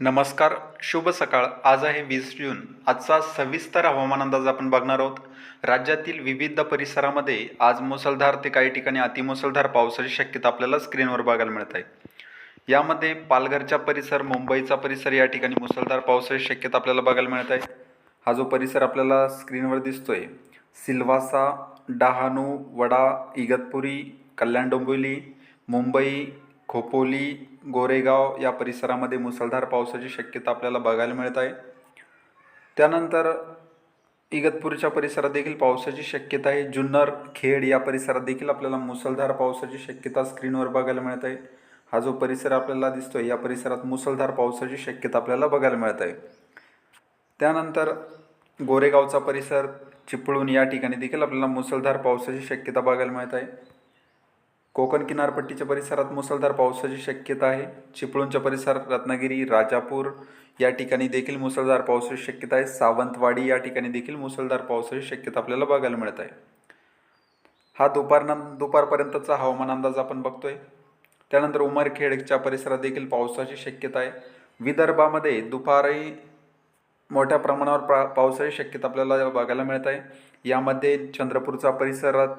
नमस्कार शुभ सकाळ. आज आहे वीस जून. आजचा सविस्तर हवामान अंदाज आपण बघणार आहोत. राज्यातील विविध परिसरामध्ये आज मुसळधार ते काही ठिकाणी अतिमुसळधार पावसाची शक्यता आपल्याला स्क्रीनवर बघायला मिळत आहे. यामध्ये पालघरचा परिसर मुंबईचा परिसर या ठिकाणी मुसळधार पावसाची शक्यता आपल्याला बघायला मिळत आहे. हा जो परिसर आपल्याला स्क्रीनवर दिसतोय सिल्वासा डहाणू वडा इगतपुरी कल्याण डोंबिवली मुंबई खोपोली गोरेगाव या परिसरामध्ये मुसळधार पावसाची शक्यता आपल्याला बघायला मिळत आहे. त्यानंतर इगतपूरच्या परिसरात देखील पावसाची शक्यता आहे. जुन्नर खेड या परिसरात देखील आपल्याला मुसळधार पावसाची शक्यता स्क्रीनवर बघायला मिळत आहे. हा जो परिसर आपल्याला दिसतोय या परिसरात मुसळधार पावसाची शक्यता आपल्याला बघायला मिळत आहे. त्यानंतर गोरेगावचा परिसर चिपळूण या ठिकाणी देखील आपल्याला मुसळधार पावसाची शक्यता बघायला मिळत आहे. कोकण किनारपट्टीच्या परिसरात मुसळधार पावसाची शक्यता आहे. चिपळूणच्या परिसरात रत्नागिरी राजापूर या ठिकाणी देखील मुसळधार पावसाची शक्यता आहे. सावंतवाडी या ठिकाणी देखील मुसळधार पावसाची शक्यता आपल्याला बघायला मिळत आहे. हा दुपारनं दुपारपर्यंतचा हवामान अंदाज आपण बघतोय. त्यानंतर उमरखेडच्या परिसरात देखील पावसाची शक्यता आहे. विदर्भामध्ये दुपारी मोठ्या प्रमाणावर पा पावसाची शक्यता आपल्याला बघायला मिळत आहे. यामध्ये चंद्रपूरचा परिसरात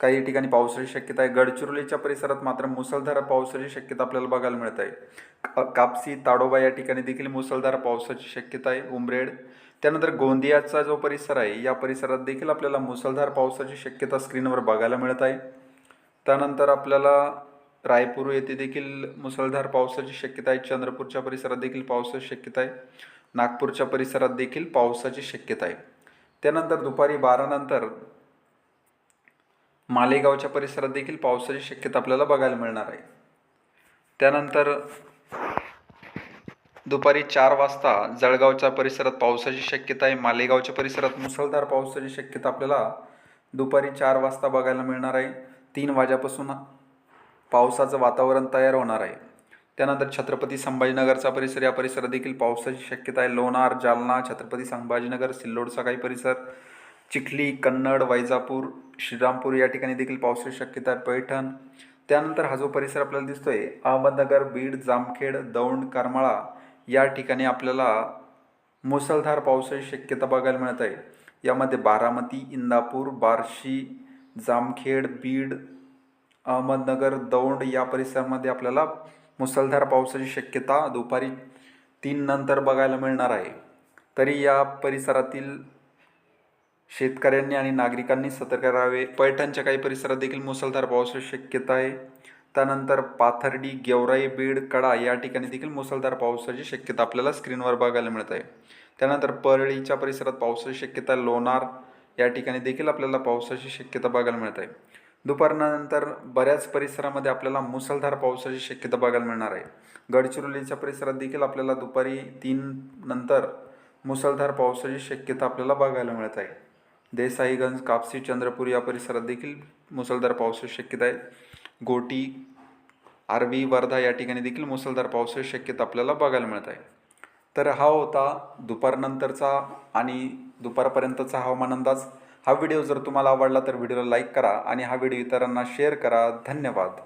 काही ठिकाणी पावसाची शक्यता आहे. गडचिरोलीच्या परिसरात मात्र मुसळधार पावसाची शक्यता आपल्याला बघायला मिळत आहे. कापसी ताडोबा या ठिकाणी देखील मुसळधार पावसाची शक्यता आहे. उमरेड त्यानंतर गोंदियाचा जो परिसर आहे या परिसरात देखील आपल्याला मुसळधार पावसाची शक्यता स्क्रीनवर बघायला मिळत आहे. त्यानंतर आपल्याला रायपूर येथे देखील मुसळधार पावसाची शक्यता आहे. चंद्रपूरच्या परिसरात देखील पावसाची शक्यता आहे. नागपूरच्या परिसरात देखील पावसाची शक्यता आहे. त्यानंतर दुपारी बारानंतर मालेगावच्या परिसरात देखील पावसाची शक्यता आपल्याला बघायला मिळणार आहे. त्यानंतर दुपारी चार वाजता जळगावच्या परिसरात पावसाची शक्यता आहे. मालेगावच्या परिसरात मुसळधार पावसाची शक्यता आपल्याला दुपारी चार वाजता बघायला मिळणार आहे. तीन वाज्यापासून पावसाचं वातावरण तयार होणार आहे. त्यानंतर छत्रपती संभाजीनगरचा परिसर या परिसरात देखील पावसाची शक्यता आहे. लोणार जालना छत्रपती संभाजीनगर सिल्लोडचा काही परिसर चिखली कन्नड वैजापूर श्रीरामपूर या ठिकाणी देखील पावसाची शक्यता आहे. पैठण. त्यानंतर हा जो परिसर आपल्याला दिसतोय अहमदनगर बीड जामखेड दौंड करमाळा या ठिकाणी आपल्याला मुसळधार पावसाची शक्यता बघायला मिळत आहे. यामध्ये बारामती इंदापूर बार्शी जामखेड बीड अहमदनगर दौंड या परिसरामध्ये आपल्याला मुसळधार पावसाची शक्यता दुपारी तीन नंतर बघायला मिळणार आहे. तरी या परिसरातील शेतकऱ्यांनी आणि नागरिकांनी सतर्क राहावे. पैठणच्या काही परिसरात देखील मुसळधार पावसाची शक्यता आहे. त्यानंतर पाथर्डी गेवराई बीड कडा या ठिकाणी देखील मुसळधार पावसाची शक्यता आपल्याला स्क्रीनवर बघायला मिळत आहे. त्यानंतर परळीच्या परिसरात पावसाची शक्यता लोणार या ठिकाणी देखील आपल्याला पावसाची शक्यता बघायला मिळत आहे. दुपारनंतर बऱ्याच परिसरामध्ये आपल्याला मुसळधार पावसाची शक्यता बघायला मिळणार आहे. गडचिरोलीच्या परिसरात देखील आपल्याला दुपारी तीन नंतर मुसळधार पावसाची शक्यता आपल्याला बघायला मिळत आहे. देसाईगंज कापसी चंद्रपूर या परिसरात देखील मुसळधार पावसाची शक्यता आहे. गोटी आरवी वर्धा या ठिकाणी देखील मुसळधार पावसाची शक्यता आपल्याला बघायला मिळत आहे. तर हा होता दुपारनंतरचा आणि दुपारपर्यंतचा हवामान अंदाज. हा व्हिडिओ जर तुम्हाला आवडला तर व्हिडिओला लाईक करा आणि हा व्हिडिओ इतरांना शेअर करा. धन्यवाद.